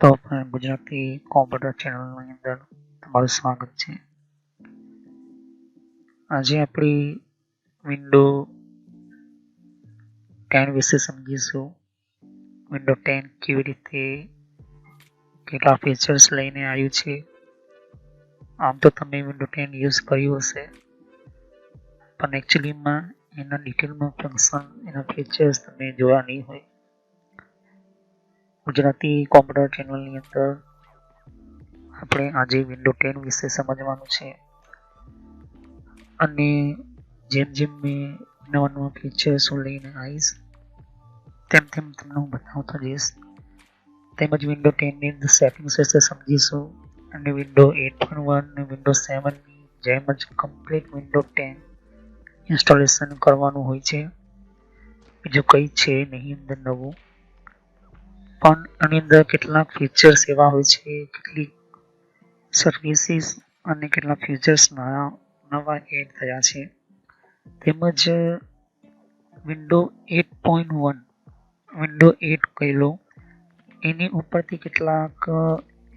તો પણ ગુજરાતી કોમ્પ્યુટર ચેનલની અંદર તમારું સ્વાગત છે. આજે આપણી વિન્ડો ટેન વિશે સમજીશું. વિન્ડો ટેન કેવી રીતે, કેટલા ફીચર્સ લઈને આવ્યું છે. આમ તો તમે વિન્ડો ટેન યુઝ કર્યું હશે. પણ એકચ્યુઅલીમાં એના ડિટેલમાં ફંક્શન એના ફીચર્સ તમે જોવા નહીં હોય. ગુજરાતી કોમ્પ્યુટર ચેનલની અંદર. આપણે આજે વિન્ડો ટેન વિશે સમજવાનું છે. અને જેમ જેમ મેં નવા નવા ફીચર્સો લઈને આવીશ, તેમ તેમ તમને હું બતાવતો જઈશ. તેમજ વિન્ડો ટેનની અંદર સેટિંગ્સ વિશે સમજીશું. અને વિન્ડો એટ પોઈન્ટ વન અને વિન્ડો સેવનની જેમ જ કમ્પ્લીટ વિન્ડો ટેન ઇન્સ્ટોલેશન કરવાનું હોય છે. બીજું કંઈ છે નહીં અંદર નવું. પણ આની અંદર કેટલાક ફીચર્સ એવા હોય છે, કેટલીક સર્વિસીસ અને કેટલાક ફીચર્સ નવા નવા એડ થયા છે. તેમજ window eight point one window eight કહી લો એની ઉપરથી કેટલાક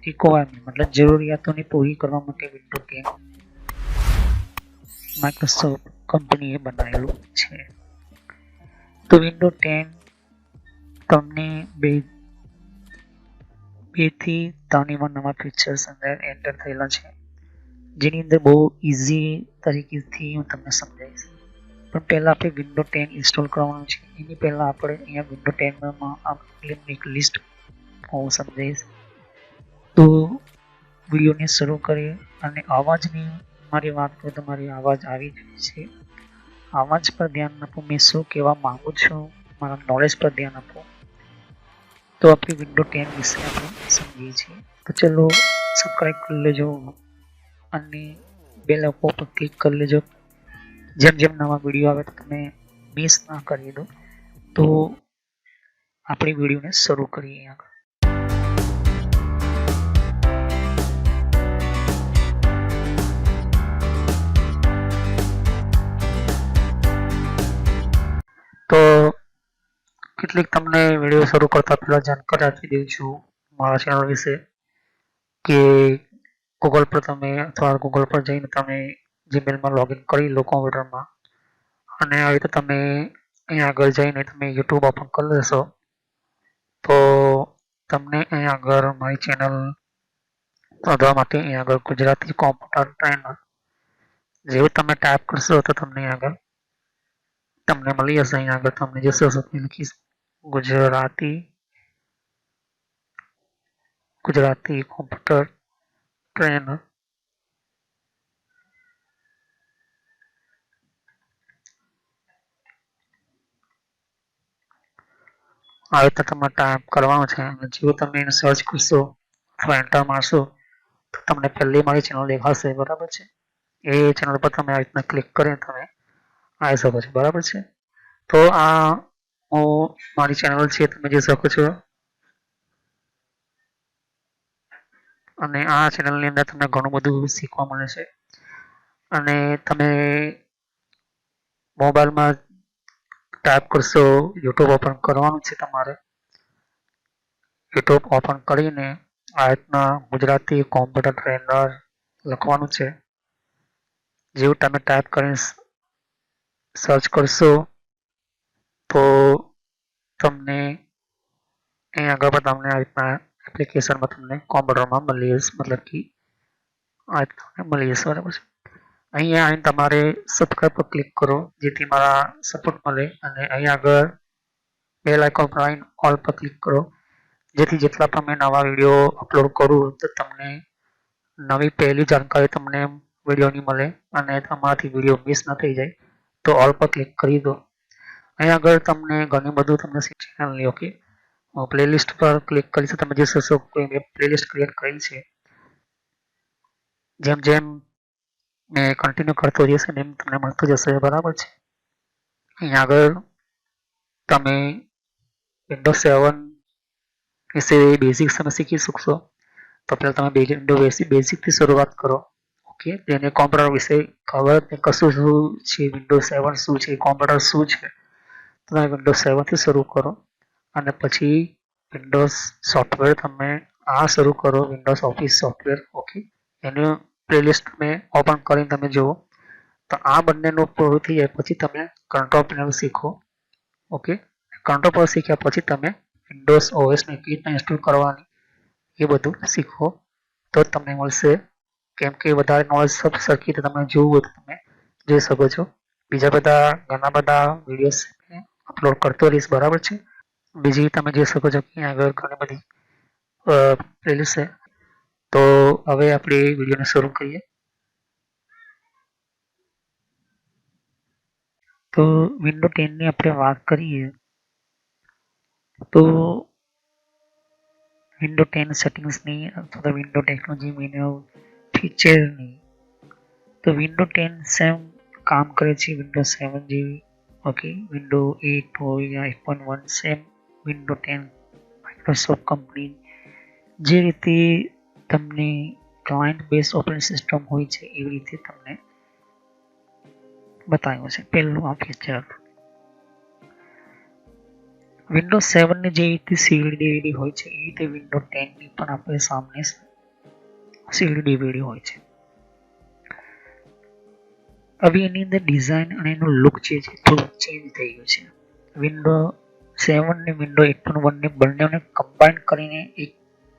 રિક્વાયરમેન્ટ મતલબ જરૂરિયાતોને પૂરી કરવા માટે વિન્ડો ટેન માઇક્રોસોફ્ટ કંપનીએ બનાવેલું છે. તો વિન્ડો ટેન તમને બે બેથી ત્રણ એવા નવા ફીચર્સ અંદર એન્ટર થયેલા છે, જેની અંદર બહુ ઇઝી તરીકેથી હું તમને સમજાવીશ. પણ પહેલાં આપણે વિન્ડો ટેન ઇન્સ્ટોલ કરવાનું છે. એની પહેલાં આપણે અહીંયા વિન્ડો ટેનમાં એક લિસ્ટ હું સમજાવીશ. તો વિડીયોને શરૂ કરીએ અને અવાજની મારી વાત કરું તો મારી અવાજ આવી જાય છે. અવાજ પર ધ્યાન આપો, મેં શું કહેવા માગું છું, મારા નોલેજ પર ધ્યાન આપો. તો આપણે વિન્ડો ટેન વિશે આપણે સમજીએ છીએ. તો ચલો સબસ્ક્રાઈબ કરી લેજો અને બે લોકો પર ક્લિક કરી લેજો. જેમ જેમ નવા વીડિયો આવે તો તમે મિસ ના કરી દો. તો આપણી વિડીયોને શરૂ કરીએ આગળ. તો કેટલીક તમને વીડિયો શરૂ કરતા પહેલા જાણકારી આપી દઉં છું મારા ચેનલ વિશે કે ગૂગલ પર તમે અથવા ગૂગલ પર જઈને તમે જીમેલમાં લોગિન કરી લો કોમ્પ્યુટરમાં અને આવી રીતે તમે અહીંયા આગળ જઈને તમે યુટ્યુબ ઓપન કરી લેશો, તો તમને અહીંયા આગળ મારી ચેનલ શોધવા માટે અહીંયા આગળ ગુજરાતી કોમ્પ્યુટર ટ્રેનર જેવું તમે ટાઈપ કરશો તો તમને આગળ તમને મળી જશે. અહીંયા આગળ તમને જશો તમે લખીશ. ગુજરાતી ગુજરાતી કોમ્પ્યુટર ટ્રેનર આ રીતે તમારે ટાઈપ કરવાનો છે અને જો તમે એને સર્ચ કરશો અથવા એન્ટર મારશો, તો તમને પહેલી મારી ચેનલ દેખાશે, બરાબર છે? એ ચેનલ પર તમે આ રીતના ક્લિક કરીને તમે આવી શકો છો, બરાબર છે? તો આ મારી ચેનલ છે, તમે જોઈ શકો છો. અને આ ચેનલની અંદર તમને ઘણું બધું શીખવા મળે છે. અને તમે મોબાઈલમાં ટાઈપ કરશો યુટ્યુબ ઓપન કરવાનું છે તમારે. યુટ્યુબ ઓપન કરીને આ રીતના ગુજરાતી કોમ્પ્યુટર ટ્રેનર લખવાનું છે. જેવું તમે ટાઈપ કરીને સર્ચ કરશો તો તમને અહીં આગળ તમને આ રીતના એપ્લિકેશનમાં તમને કોમ્પ્યુટરમાં મળી જશે. મતલબ કે આ રીતના મળી જશે, બરાબર છે? અહીંયા આવીને તમારે સબસ્ક્રાઈબ પર ક્લિક કરો, જેથી મારા સપોર્ટ મળે. અને અહીં આગળ બેલ આઇકોન પર આવીને ઓલ પર ક્લિક કરો. જેથી જેટલા પણ મેં નવા વીડિયો અપલોડ કરું તો તમને નવી પહેલી જાણકારી તમને વિડીયોની મળે અને તમારાથી વીડિયો મિસ ન થઈ જાય. તો ઓલ પર ક્લિક કરી દો. અહીં આગળ તમને ઘણું બધું તમને શીખવાની ઓકે પ્લેલિસ્ટ પર ક્લિક કરીશું તમે જે શકશો કોઈ મેં પ્લેલિસ્ટ ક્રિએટ કરી છે, જેમ જેમ મેં કન્ટિન્યુ કરતો જશે એમ તમને મળતું જશે, બરાબર છે? અહીંયા આગળ તમે વિન્ડોઝ સેવન વિશે બેઝિક્સ તમે શીખી શકશો. તો પહેલાં તમે વિન્ડો બેઝિકથી શરૂઆત કરો ઓકે તેને કોમ્પ્યુટર વિશે ખબર કશું શું છે વિન્ડો સેવન શું છે કોમ્પ્યુટર શું છે? તમે વિન્ડોઝ સેવનથી શરૂ કરો અને પછી વિન્ડોઝ સોફ્ટવેર તમે આ શરૂ કરો વિન્ડોઝ ઓફિસ સોફ્ટવેર ઓકે એનું પ્લેલિસ્ટ મેં ઓપન કરીને તમે જુઓ. તો આ બંનેનું પૂરું થઈ જાય પછી તમે કંટ્રોલ પેનલ શીખો ઓકે કંટ્રોલ પર શીખ્યા પછી તમે વિન્ડોઝ ઓએસની કીટને ઇન્સ્ટોલ કરવાની એ બધું શીખો. તો તમને મળશે, કેમ કે વધારે નોલેજ સબ સરખી તમે જોવું હોય તો તમે જોઈ શકો છો. બીજા બધા ઘણા બધા વિડીયોઝ અપલોડ કરતો રહીશ, બરાબર છે? બીજી તમે જોઈ શકો છો કે આગળ ઘણી બધી પ્લેલિસ્ટ છે. તો હવે આપણે વિડીયોને શરૂ કરીએ. તો વિન્ડો ટેનની આપણે વાત કરીએ, તો વિન્ડો ટેન સેટિંગ્સની અથવા વિન્ડો ટેકનોલોજી મેન્યુ ફીચરની તો વિન્ડો ટેન સેમ કામ કરે છે વિન્ડો સેવન જેવી. ઓકે વિન્ડો એટ હોય યા point one same window ten Microsoft company જે રીતે તમને ક્લાયન્ટ બેઝ ઓપરેટિંગ સિસ્ટમ હોય છે, એવી રીતે તમને બતાવ્યું છે. પહેલું આ ફીચર વિન્ડો સેવનની જે રીતે સીડી ડીવીડી હોય છે, એ રીતે વિન્ડો ટેનની પણ આપણે સામે સીડી ડીવીડી હોય છે. હવે એની અંદર ડિઝાઇન અને એનું લુક જે છે, થોડું ચેન્જ થઈ ગયું છે. વિન્ડો સેવન ને વિન્ડો એટ પોઈન્ટ વનને બંનેને કમ્બાઈન કરીને એક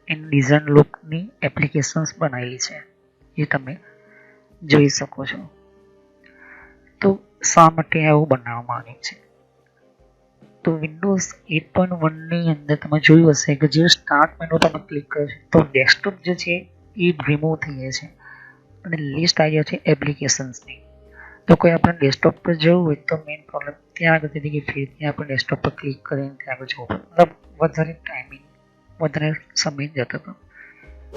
એની ડિઝાઇન લુકની એપ્લિકેશન્સ બનાવેલી છે. એ તમે જોઈ શકો છો. તો શા માટે આવું બનાવવામાં આવ્યું છે? તો વિન્ડોઝ એટ પોઈન્ટ વનની અંદર તમે જોયું હશે કે જે સ્ટાર્ટ મેનુ તમે ક્લિક કરો છો, તો ડેસ્કટોપ જે છે, એ રિમૂવ થઈ જાય છે. અને લિસ્ટ આવી છે એપ્લિકેશન્સની તો કોઈ આપણે ડેસ્કટોપ પર જવું હોય તો મેઇન પ્રોબ્લેમ ત્યાં આગળ થઈ કે ફરીથી આપણે ડેસ્કટોપ પર ક્લિક કરીને ત્યાં આગળ જવું મતલબ વધારે ટાઈમિંગ વધારે સમય જતો હતો.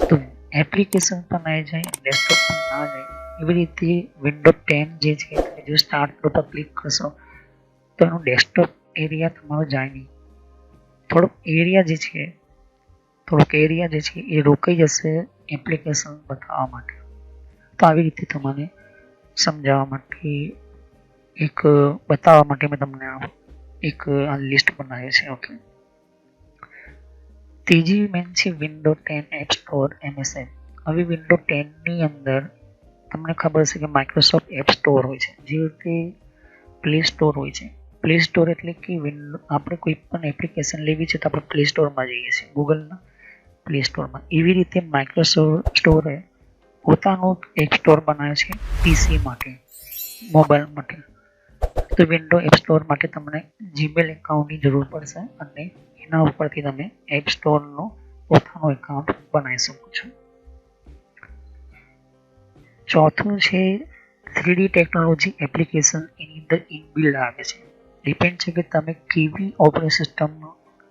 તો એપ્લિકેશન પણ આવી જાય ડેસ્કટોપ પણ ના જાય. એવી રીતે વિન્ડો ટેન જે છે, તમે જો સ્ટાર્ટ પર ક્લિક કરશો, તો એનું ડેસ્કટોપ એરિયા તમારો જાય નહીં. થોડોક એરિયા જે છે, થોડોક એરિયા જે છે એ રોકાઈ જશે એપ્લિકેશન બતાવવા માટે. તો આવી રીતે તમારે સમજાવવા માટે, એક બતાવવા માટે મેં તમને એક આ લિસ્ટ બનાવી છે ઓકે ત્રીજી મેન છે window ten app store MSM હવે વિન્ડો ટેનની અંદર તમને ખબર છે કે માઇક્રોસોફ્ટ એપ સ્ટોર હોય છે. જે રીતે પ્લે સ્ટોર હોય છે. પ્લે સ્ટોર એટલે કે વિન્ડો આપણે કોઈ પણ એપ્લિકેશન લેવી છે તો આપણે પ્લે સ્ટોરમાં જઈએ છીએ ગૂગલના પ્લે સ્ટોરમાં એવી રીતે માઇક્રોસોફ્ટ સ્ટોરે પોતાનું એપ સ્ટોર બનાવે છે પીસી માટે, મોબાઈલ માટે. તો વિન્ડો એપ સ્ટોર માટે તમને જીમેલ એકાઉન્ટની જરૂર પડશે અને એના ઉપરથી તમે એપ સ્ટોરનો પોતાનો એકાઉન્ટ બનાવી શકો છો. ચોથું છે થ્રીડી ટેકનોલોજી એપ્લિકેશન એની અંદર ઇનબિલ્ડ આવે છે. ડિપેન્ડ છે કે તમે કેવી ઓપરેટિંગ સિસ્ટમ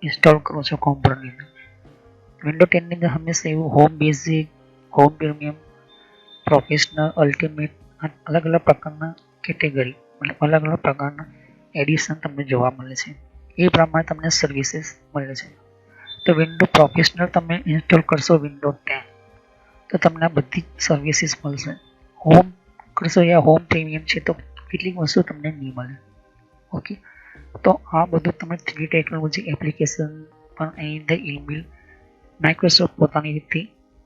ઇન્સ્ટોલ કરો છો કોમ્પ્યુટરની અંદર. વિન્ડો ટેનની અંદર હંમેશા એવું home basic home premium professional ultimate અલગ અલગ પ્રકારના કેટેગરી મતલબ અલગ અલગ પ્રકારના એડિશન તમને જોવા મળે છે. એ પ્રમાણે તમને સર્વિસીસ મળે છે. તો વિન્ડો પ્રોફેશનલ તમે ઇન્સ્ટોલ કરશો વિન્ડો ટેન તો તમને આ બધી સર્વિસીસ મળશે. હોમ કરશો યા હોમ પ્રીમિયમ છે તો કેટલીક વસ્તુ તમને નહીં મળે. ઓકે તો આ બધું તમે થ્રી ટેકનોલોજી એપ્લિકેશન પણ અહીં અંદર ઇનબિલ્ડ માઇક્રોસોફ્ટ પોતાની રીતે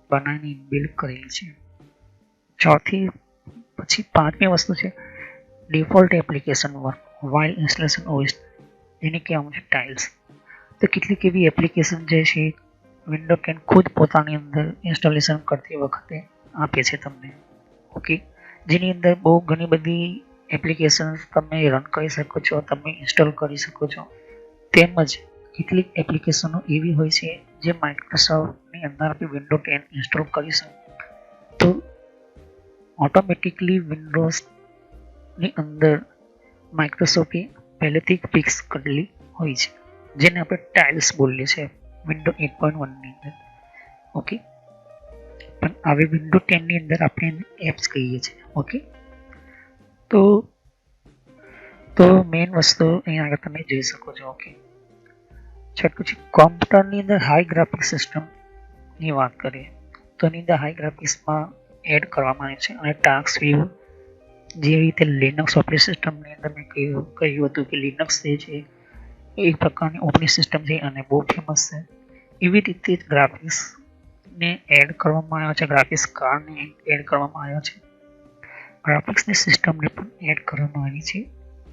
બનાવીને ઇનબિલ્ડ કરેલી છે. ચોથી પછી પાંચમી વસ્તુ છે default application work while installation OS એને કહેવામાં છે ટાઇલ્સ તો કેટલીક એવી એપ્લિકેશન જે છે વિન્ડો કેન ખુદ પોતાની અંદર ઇન્સ્ટોલેશન કરતી વખતે આપે છે તમને. ઓકે જેની અંદર બહુ ઘણી બધી એપ્લિકેશન્સ તમે રન કરી શકો છો, તમે ઇન્સ્ટોલ કરી શકો છો. તેમજ કેટલીક એપ્લિકેશનો એવી હોય છે જે માઇક્રોસોફ્ટની અંદર આપણે વિન્ડો ટેન ઇન્સ્ટોલ કરીશું તો ઓટોમેટિકલી વિન્ડોઝની અંદર માઇક્રોસોફ્ટે પહેલેથી ફિક્સ કરેલી હોય છે. જેને આપણે ટાઇલ્સ બોલીએ છીએ વિન્ડો એટ પોઈન્ટ વનની અંદર. ઓકે પણ આવી વિન્ડો ટેનની અંદર આપણે એપ્સ કહીએ છીએ. ઓકે તો તો મેઇન વસ્તુ અહીંયા આગળ તમે જોઈ શકો છો. ઓકે છઠ્ઠું છે કોમ્પ્યુટરની અંદર હાઈ ગ્રાફિક સિસ્ટમની વાત કરીએ. તો એની અંદર હાઈ ગ્રાફિક્સમાં એડ કરવામાં આવે છે અને ટાસ્ક વ્યૂ જે રીતે લિનક્સ ઓપરેટિંગ સિસ્ટમની અંદર મેં કહ્યું કહ્યું હતું કે લિનક્સ જે છે એક પ્રકારની ઓપરેટિંગ સિસ્ટમ છે અને બહુ ફેમસ છે. એવી રીતે જ ગ્રાફિક્સને એડ કરવામાં આવ્યો છે ગ્રાફિક્સ કાર્ડને એડ કરવામાં આવ્યો છે. ગ્રાફિક્સની સિસ્ટમને પણ એડ કરવામાં આવી છે,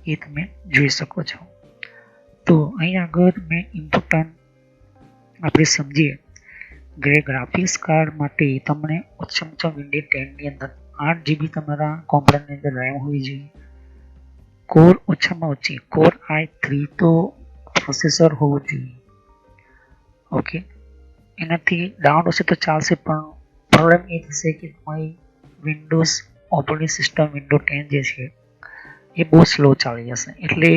એ તમે જોઈ શકો છો. તો અહીં આગળ મેં ઇમ્પોર્ટન્ટ આપણે સમજીએ. કે ગ્રાફિક્સ કાર્ડ માટે તમને ઓછામાં ઓછા વિન્ડો ટેનની અંદર આઠ જીબી તમારા કોમ્પ્યુટરની અંદર રેમ હોવી જોઈએ. કોર ઓછામાં ઓછી કોર આઈ થ્રી તો પ્રોસેસર હોવું જોઈએ. ઓકે એનાથી ડાઉન હશે તો ચાલશે, પણ પ્રોબ્લેમ એ થશે કે તમારી Windows operating system window ten જે છે, એ બહુ સ્લો ચાલી જશે. એટલે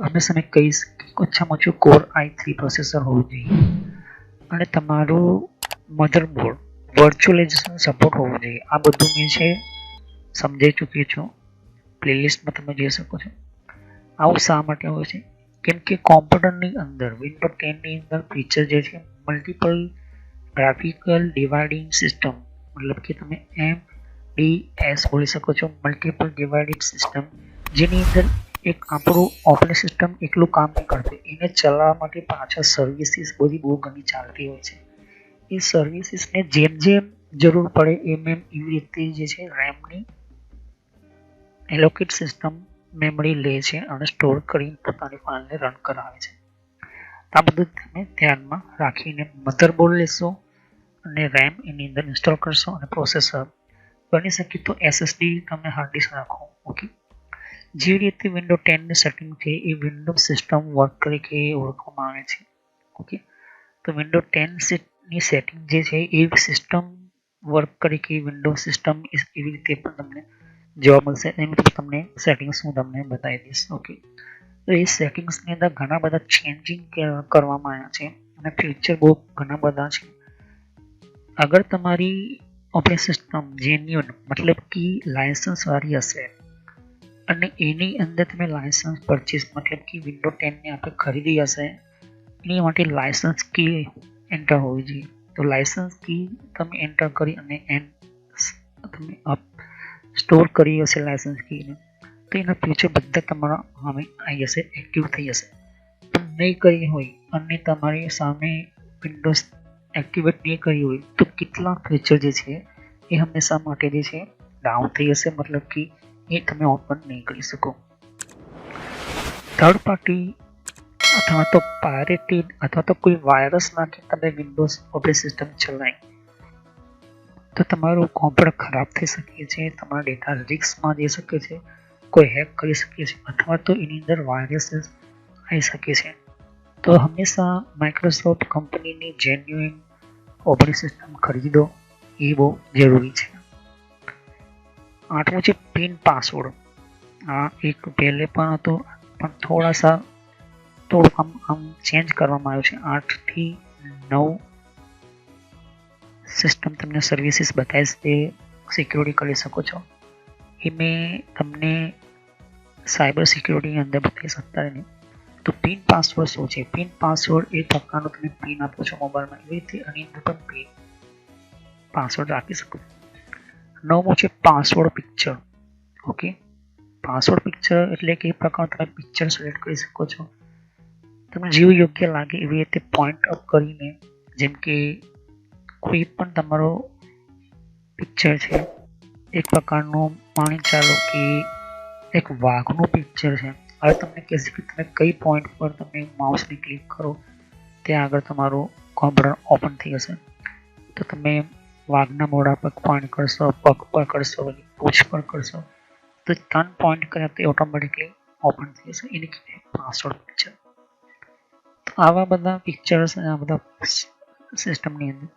હંમેશા મેં કહીશ કે ઓછામાં ઓછું કોર આઈ થ્રી પ્રોસેસર હોવું જોઈએ. અને તમારું મધરબોર્ડ વર્ચ્યુઅલાઇઝેશન સપોર્ટ હોવું જોઈએ. આ બધું મેં છે, સમજાઈ ચૂકી છું. પ્લેલિસ્ટમાં તમે જોઈ શકો છો. આવું શા માટે હોય છે? કેમ કે કોમ્પ્યુટરની અંદર વિન્ડો ટેનની અંદર ફીચર જે છે મલ્ટિપલ ગ્રાફિકલ ડિવાઇડિંગ સિસ્ટમ મતલબ કે તમે એમ ડી એસ બોલી શકો છો મલ્ટિપલ ડિવાઇડિંગ સિસ્ટમ જેની અંદર એક આપણું ઓપરેટિંગ સિસ્ટમ એકલું કામ નહીં કરતું. એને ચલાવવા માટે પાછળ સર્વિસીસ બધી બહુ ઘણી ચાલતી હોય છે. એ સર્વિસીસને જેમ જેમ જરૂર પડે એમ એમ એવી રીતે જે છે રેમની એલોકેટ સિસ્ટમ મેમરી લે છે અને સ્ટોર કરીને પોતાની ફાઇલને રન કરાવે છે. આ બધું તમે ધ્યાનમાં રાખીને મધરબોર્ડ લેશો અને રેમ એની અંદર ઇન્સ્ટોલ કરશો અને પ્રોસેસર બની શકે તો એસએસડી તમે હાર્ડ ડિસ્ક રાખો. ઓકે જે રીતે વિન્ડો ટેનની સેટિંગ છે એ વિન્ડો સિસ્ટમ વર્ક તરીકે ઓળખવામાં આવે છે. ઓકે તો વિન્ડો ટેન ની સેટિંગ જે છે, એ સિસ્ટમ વર્ક કરી કે વિન્ડો સિસ્ટમ એવી રીતે પણ તમને જોવા મળશે. એનું તમને સેટિંગ્સ હું તમને બતાવી દઈશ. ઓકે તો એ સેટિંગ્સની અંદર ઘણા બધા ચેન્જિંગ કરવામાં આવ્યા છે અને ફીચર બહુ ઘણા બધા છે. અગર તમારી ઓપરેટિંગ સિસ્ટમ જેન્યુન મતલબ કે લાયસન્સવાળી હશે અને એની અંદર તમે લાયસન્સ પરચેસ મતલબ કે વિન્ડો ટેનને આપણે ખરીદી હશે, એની માટે લાયસન્સ કી એન્ટર હોવી જોઈએ. તો લાયસન્સ કી તમે એન્ટર કરી અને એન તમે અપ સ્ટોર કરી હશે લાયસન્સ કીને તો એના ફ્યુચર બધા તમારા સામે આવી જશે એક્ટિવ થઈ જશે પણ નહીં કરી હોય અને તમારી સામે વિન્ડોઝ એક્ટિવેટ નહીં કરી હોય તો કેટલા ફીચર જે છે એ હંમેશા માટે જે છે ડાઉન થઈ જશે મતલબ કે એ તમે ઓપન નહીં કરી શકો. થર્ડ પાર્ટી અથવા તો પાયરેટેડ અથવા તો કોઈ વાયરસ નાખી, તમે વિન્ડોઝ ઓપરેટિંગ સિસ્ટમ ચલાવી. તો તમારું કોમ્પ્યુટર ખરાબ થઈ શકે છે, તમારા ડેટા રિક્સમાં જઈ શકે છે, કોઈ હેક કરી શકે છે, અથવા તો એની અંદર વાયરસીસ આવી શકે છે. તો હંમેશા માઇક્રોસોફ્ટ કંપનીની જેન્યુઇન ઓપરેટિંગ સિસ્ટમ ખરીદો, એ બહુ જરૂરી છે. આઠમું છે પિન પાસવર્ડ આ એક પહેલે પણ હતો, પણ થોડા સા થોડુંક આમ આમ ચેન્જ કરવામાં આવ્યું છે. આઠથી નવ સિસ્ટમ તમને સર્વિસીસ બતાવીશ તે સિક્યોરિટી કરી શકો છો. એ મેં તમને સાયબર સિક્યોરિટીની અંદર બતાવી શકતા નહીં તો પિન પાસવર્ડ શું છે? પિન પાસવર્ડ એ પ્રકારનો તમે પિન આપો છો મોબાઈલમાં એવી રીતે આની અંદર પણ પિન પાસવર્ડ રાખી શકો નવમું છે password picture okay password picture એટલે કે એ પ્રકારનું તમે પિક્ચર સિલેક્ટ કરી શકો છો. તમને જેવું યોગ્ય લાગે એવી રીતે પોઈન્ટ અપ કરીને, જેમ કે કોઈ પણ તમારો પિક્ચર છે, એક પ્રકારનું પાણી ચાલો કે એક વાઘનું પિક્ચર છે. હવે તમને કહેશે કે તમે કઈ પોઈન્ટ પર તમે માઉસને ક્લિક કરો, ત્યાં આગળ તમારું કોમ્પ્યુટર ઓપન થઈ જશે. તો તમે વાઘના મોઢા પર પોઈન્ટ કરશો, પગ પર કરશો, પૂછ પર કરશો, તો ત્રણ પોઈન્ટ કર્યા તે ઓટોમેટિકલી ઓપન થઈ જશે. એની પાસવર્ડ પિક્ચર આવા બધા પિક્ચર્સ અને આ બધા સિસ્ટમની અંદર.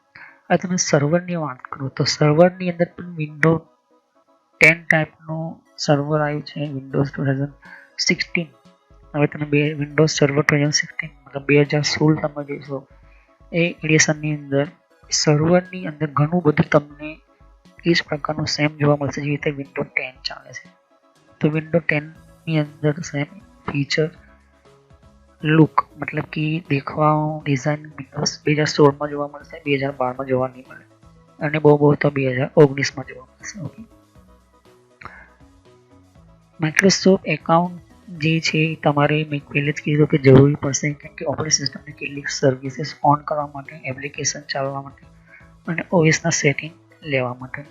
હવે તમે સર્વરની વાત કરો, તો સર્વરની અંદર પણ વિન્ડો ટેન ટાઈપનું સર્વર આવ્યું છે વિન્ડોઝ ટુ થાઉઝન્ડ સિક્સટીન હવે તમે બે Windows server two thousand sixteen મતલબ બે હજાર સોળ તમે જોશો, એ એડિશનની અંદર સર્વરની અંદર ઘણું બધું તમને એ જ પ્રકારનું સેમ જોવા મળશે, જેવી રીતે વિન્ડો ટેન ચાલે છે. તો વિન્ડો ટેનની અંદર સેમ ફીચર લુક મતલબ કે દેખાવ ડિઝાઇન વિન્ડોઝ બે હજાર સોળમાં જોવા મળશે, બે હજાર બારમાં જોવા નહીં મળે. અને બહુ બહુ તો બે હજાર ઓગણીસમાં જોવા મળશે ઓકે માઇક્રોસોફ્ટ એકાઉન્ટ જે છે તમારે મેં પહેલે જ કીધું કે જરૂરી પડશે કેમ કે ઓપરેટિંગ સિસ્ટમની કેટલીક સર્વિસીસ ઓન કરવા માટે એપ્લિકેશન ચાલવા માટે અને ઓએસના સેટિંગ લેવા માટે.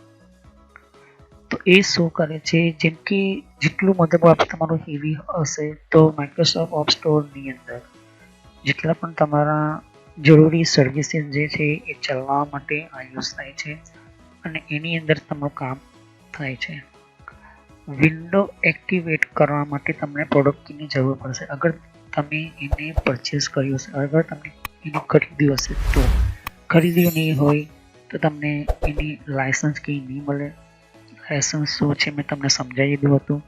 એ શો કરે છે, જેમ કે જેટલું મધરબોર્ડ તમારું હેવી હશે તો માઇક્રોસોફ્ટ ઓફ સ્ટોરની અંદર જેટલા પણ તમારા જરૂરી સર્વિસીસ જે છે એ ચલાવવા માટે આ યુઝ થાય છે અને એની અંદર તમારું કામ થાય છે. વિન્ડો એક્ટિવેટ કરવા માટે તમને પ્રોડક્ટ કીની જરૂર પડશે. અગર તમે એને પરચેસ કર્યું હશે, અગર તમને એને ખરીદ્યું હશે તો ખરીદ્યું નહીં હોય તો તમને એની લાયસન્સ કી નહીં મળે. લાયસન્સ શું છે, મેં તમને સમજાવી દીધું હતું.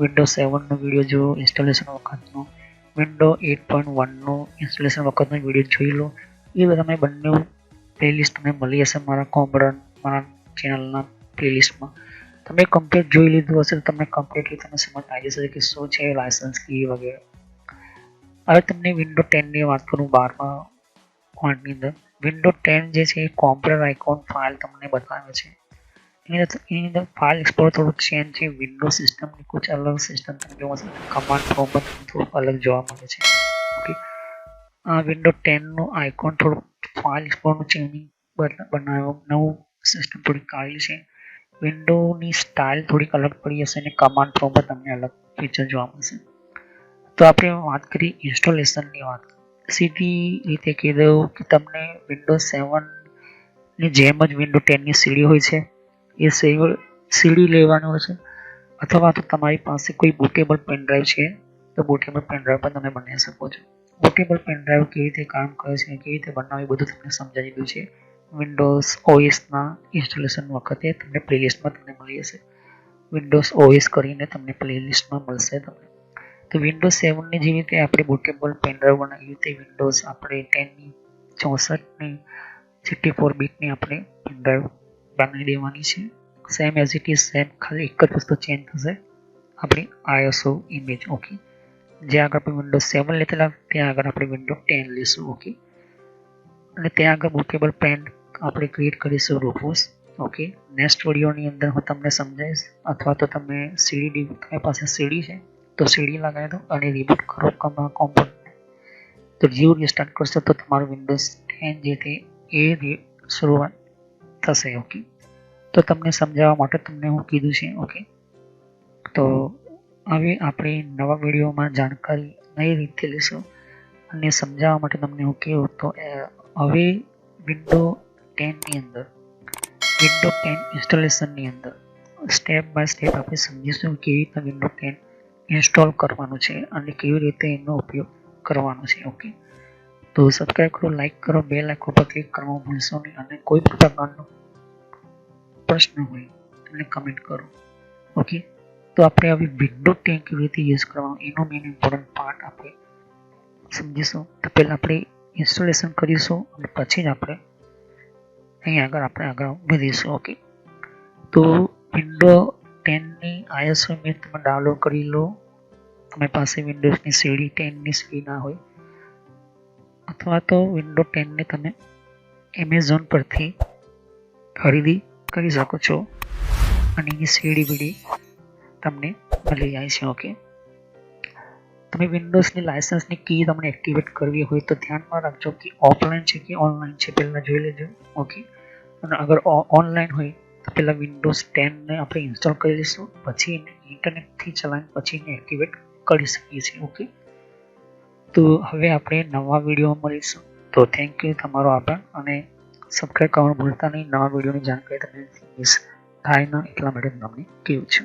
વિન્ડો સેવનનો વીડિયો જુઓ ઇન્સ્ટોલેશન વખતનો. વિન્ડો એટ પોઈન્ટ વનનો ઇન્સ્ટોલેશન વખતનો વીડિયો જોઈ લો. એ તમે બંને પ્લેલિસ્ટ તમને મળી હશે મારા કોમ્બરન મારા ચેનલના પ્લેલિસ્ટમાં તમે કમ્પ્લીટ જોઈ લીધું હશે, તો તમને કમ્પ્લીટલી તમને સમજ આવી જશે કે શું છે લાયસન્સ કી વગેરે. હવે તમને વિન્ડો ટેનની વાત કરું બારમાં પોઈન્ટની અંદર. વિન્ડો ટેન જે છે એ કોમ્પ્યુટર આઇકોન ફાઇલ તમને બતાવે છે. એની અંદર ફાઇલ એક્સપ્લોર થોડુંક ચેન્જ છે વિન્ડો સિસ્ટમની કુછ અલગ સિસ્ટમ તમને જોવા મળશે કમાન્ડ પ્રોમ્પ્ટ થોડુંક અલગ જોવા મળે છે ઓકે આ વિન્ડો ટેનનું આઇકોન થોડુંક ફાઇલ એક્સપ્લોરનું ચેન્જિંગ બનાવ્યો નવું સિસ્ટમ થોડી કાઢી છે વિન્ડોની સ્ટાઇલ થોડીક અલગ પડી હશે અને કમાન્ડ પ્રોમ્પ્ટ તમને અલગ ફીચર જોવા મળશે તો આપણે વાત કરી ઇન્સ્ટોલેશનની વાત સીધી રીતે કહી દઉં કે તમને વિન્ડો સેવનની જેમ જ વિન્ડો ટેનની સીડી હોય છે એ સીડી લેવાનો છે. અથવા તો તમારી પાસે કોઈ બુટેબલ પેનડ્રાઈવ છે, તો બુટેબલ પેનડ્રાઈવ પણ તમે બનાવી શકો છો. બુટેબલ પેનડ્રાઈવ કેવી રીતે કામ કરે છે, કેવી રીતે બનાવવી બધું તમને સમજાવી દીધું છે. વિન્ડોઝ ઓએસના ઇન્સ્ટોલેશન વખતે તમને પ્લેલિસ્ટમાં તમને મળી જશે. વિન્ડોઝ ઓએસ કરીને તમને પ્લેલિસ્ટમાં મળશે તમને. તો વિન્ડોઝ સેવનની જેવી રીતે આપણે બુટેબલ પેનડ્રાઈવ બનાવી રીતે વિન્ડોઝ આપણે ટેનની ચોસઠની સિક્સટી ફોર બીટની આપણે પેનડ્રાઈવ બનાવી દેવાની છે. Same as it is same ખાલી એક જ વસ્તુ ચેન્જ થશે. આપણી આઈએસઓ ઇમેજ ઓકે જે આગળ આપણે વિન્ડોઝ સેવન લીધેલા, ત્યાં આગળ આપણે વિન્ડો ટેન લઈશું ઓકે અને ત્યાં આગળ બુટેબલ પેન આપણે ક્રિએટ કરીશું રૂફોસ ઓકે નેક્સ્ટ વિડીયોની અંદર હું તમને સમજાવીશ, અથવા તો તમે સીડી તમારી પાસે સીડી છે, તો સીડી લગાવી દો અને રિબૂટ કરો કોમ્પોનન્ટ તો જેવું રિસ્ટાર્ટ કરશો, તો તમારું વિન્ડોઝ ટેન જે છે એ શરૂઆત થશે ઓકે તો તમને સમજાવવા માટે તમને હું કીધું છે ઓકે તો હવે આપણે નવા વિડીયોમાં જાણકારી નવી રીતે લઈશું અને સમજાવવા માટે તમને હું કહું તો હવે વિન્ડો ટેનની અંદર વિન્ડો ટેન ઇન્સ્ટોલેશનની અંદર સ્ટેપ બાય સ્ટેપ આપણે સમજીશું કેવી રીતે વિન્ડો ટેન ઇન્સ્ટોલ કરવાનું છે અને કેવી રીતે એનો ઉપયોગ કરવાનો છે ઓકે તો સબસ્ક્રાઈબ કરો લાઇક કરો, બે લાઈક ઉપર ક્લિક કરવા ભૂલશો નહીં અને કોઈ પણ પ્રકારનો પ્રશ્ન હોય તમને કમેન્ટ કરો. ઓકે તો આપણે હવે વિન્ડો ટેન કેવી રીતે યુઝ કરવાનો, એનો મેન ઇમ્પોર્ટન્ટ પાર્ટ આપણે સમજીશું. તો પહેલાં આપણે ઇન્સ્ટોલેશન કરીશું અને પછી જ આપણે અહીં આગળ, આપણે આગળ વધીશું. ઓકે તો વિન્ડો ટેનની આઈએસઓ મેં તમે ડાઉનલોડ કરી લો. તમારી પાસે વિન્ડોઝની સીડી ટેનની સીડી ના હોય. અથવા તો વિન્ડો ટેનને તમે એમેઝોન પરથી ખરીદી કરી શકો છો. અને એની સીડી બીડી તમને મળી જાય છે ઓકે તમે વિન્ડોઝની લાયસન્સની કી તમને એક્ટિવેટ કરવી હોય તો ધ્યાનમાં રાખજો કે ઓફલાઈન છે કે ઓનલાઈન છે, પહેલાં જોઈ લેજો ઓકે અને અગર ઓનલાઈન હોય તો પહેલાં વિન્ડોઝ ટેનને આપણે ઇન્સ્ટોલ કરી લઈશું, પછી એને ઇન્ટરનેટથી ચલાવીને પછી એને એક્ટિવેટ કરી શકીએ છીએ ઓકે તો હવે આપણે નવા વીડિયો મળીશું. તો થેન્ક યુ તમારો આભાર અને સબસ્ક્રાઈબ કરવાનું ભૂલતા નહીં. નવા વિડીયોની જાણકારી તમને મિસ થાય ન એટલા માટે તમને કહ્યું છે.